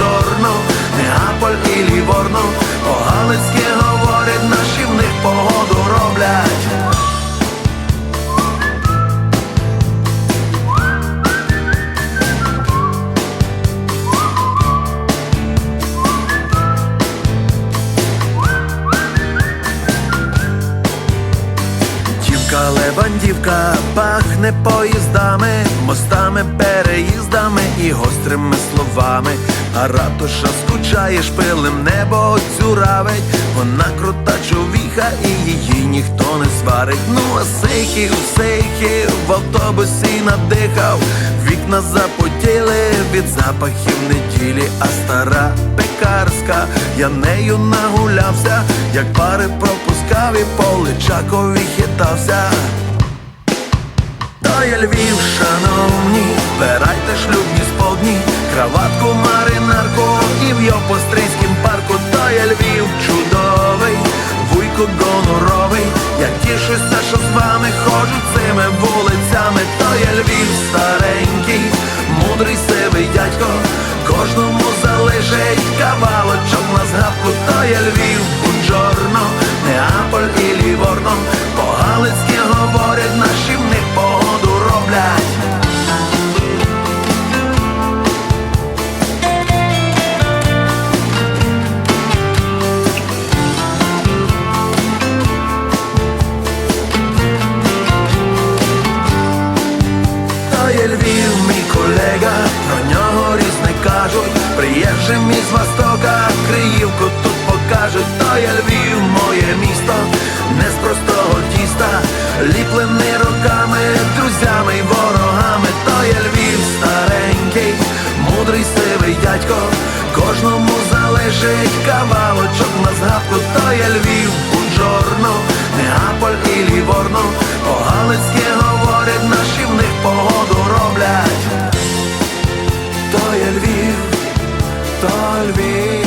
Бунжорно, Неаполь і Ліворно, по-галицьки говорять, наші в них погоду роблять. Дівка левандівка пахне поїздами, мостами, переїздами і гострими словами. А ратуша скучає, шпилем небо дзюравить. Вона крута човіха і її ніхто не сварить. Ну а сейхів, сейхів в автобусі надихав. Вікна запотіли від запахів неділі, а стара пекарська, я нею нагулявся, як пари пропускав і по Личакові хитався. То є Львів, шановні, вбирайте шлюбні сподні, краватку, маринарку і в Йопострийськім парку, то є Львів чудовий, вуйко гоноровий, я тішуся, що з вами ходжу цими вулицями, то є Львів старенький, мудрий сивий дядько, кожному залежить кавалочок на згадку, то є Львів, Бунджорно, Неаполь і Ліворно, мій про нього різне кажуть, приїжджим із Востока, Криївку тут покажуть, то є Львів, моє місто, не з простого тіста, ліплений роками, друзями й ворогами, то є Львів старенький, мудрий сивий дядько, кожному залежить кавалочок на згадку, то є Львів, Бунджорно, Неаполь і Ліворно, talvi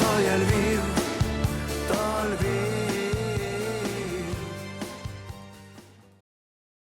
Taj Elvir